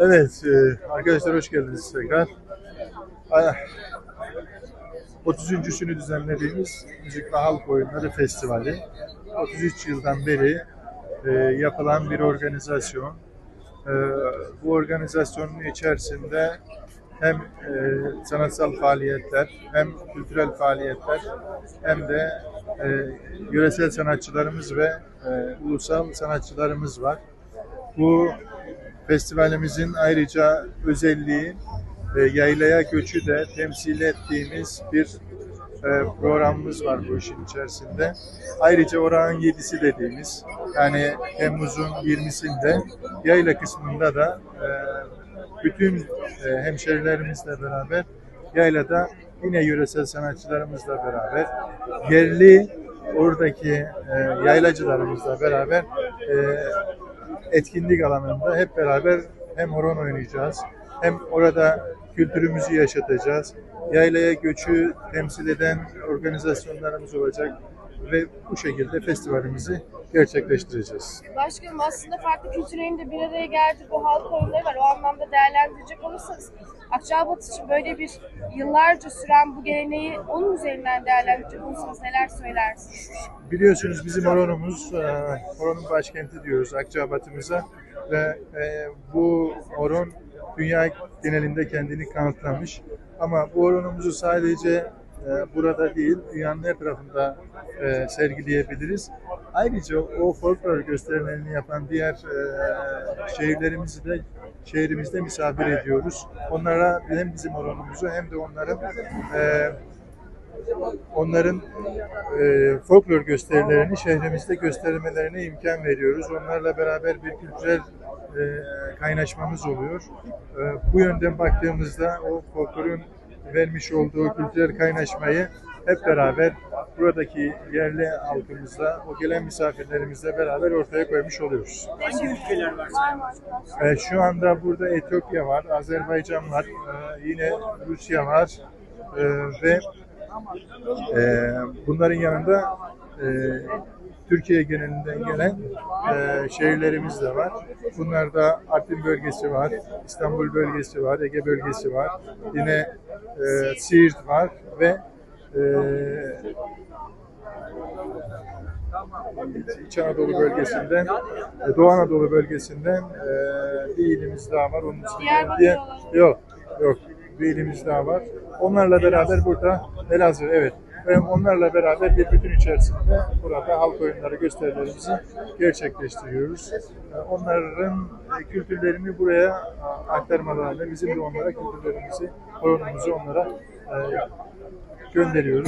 Evet, e, arkadaşlar hoş geldiniz tekrar. Ah, 33'ünü düzenlediğimiz Müzik ve Halk Oyunları Festivali. 33 yıldan beri e, yapılan bir organizasyon. E, bu organizasyonun içerisinde hem sanatsal faaliyetler, hem kültürel faaliyetler, hem de yöresel sanatçılarımız ve ulusal sanatçılarımız var. Bu festivalimizin ayrıca özelliği e, yaylaya göçü de temsil ettiğimiz bir e, programımız var bu işin içerisinde. Ayrıca orağın yedisi dediğimiz yani Temmuz'un 20'sinde yayla kısmında da e, bütün e, hemşerilerimizle beraber yaylada yine yöresel sanatçılarımızla beraber yerli oradaki e, yaylacılarımızla beraber e, etkinlik alanında hep beraber hem horon oynayacağız hem orada kültürümüzü yaşatacağız. Yaylaya göçü temsil eden organizasyonlarımız olacak ve bu şekilde festivalimizi gerçekleştireceğiz. Başkanım aslında farklı kültürlerin de bir araya geldiği bu halk oyunları var. O anlamda değerlendirecek olursanız Akçabat için böyle bir yıllarca süren bu geleneği onun üzerinden değerlendirecek olursanız neler söylersiniz? Biliyorsunuz bizim horonumuz, e, horonun başkenti diyoruz Akçabat'ımıza ve e, bu horon dünya genelinde kendini kanıtlamış. Ama bu horonumuzu sadece e, burada değil, dünyanın her tarafında sergileyebiliriz. Ayrıca o folklor gösterilerini yapan diğer şehirlerimizi de şehrimizde misafir ediyoruz. Onlara hem bizim horonumuzu hem de onların e, onların e, folklor gösterilerini şehrimizde göstermelerine imkan veriyoruz. Onlarla beraber bir kültürel e, kaynaşmamız oluyor. E, bu yönden baktığımızda o folklorun vermiş olduğu kültürel kaynaşmayı hep beraber buradaki yerli halkımızla, o gelen misafirlerimizle beraber ortaya koymuş oluyoruz. Hangi ülkeler var? E, şu anda burada Etiyopya var, Azerbaycan var, e, yine Rusya var e, ve e, bunların yanında e, Türkiye genelinden gelen e, şehirlerimiz de var. Bunlarda Artvin bölgesi var, İstanbul bölgesi var, Ege bölgesi var, yine e, Siirt var ve e, İç Anadolu bölgesinden, e, Doğu Anadolu bölgesinden e, bir ilimiz daha var. Onun için diye- yok, yok. Bir ilimiz daha var. Onlarla beraber burada Elazığ, evet. Ve onlarla beraber bir bütün içerisinde burada halk oyunları gösterilerimizi gerçekleştiriyoruz. E, Onların kültürlerini buraya aktarmalarını, bizim de onlara kültürlerimizi, oyunumuzu onlara e, gönderiyoruz.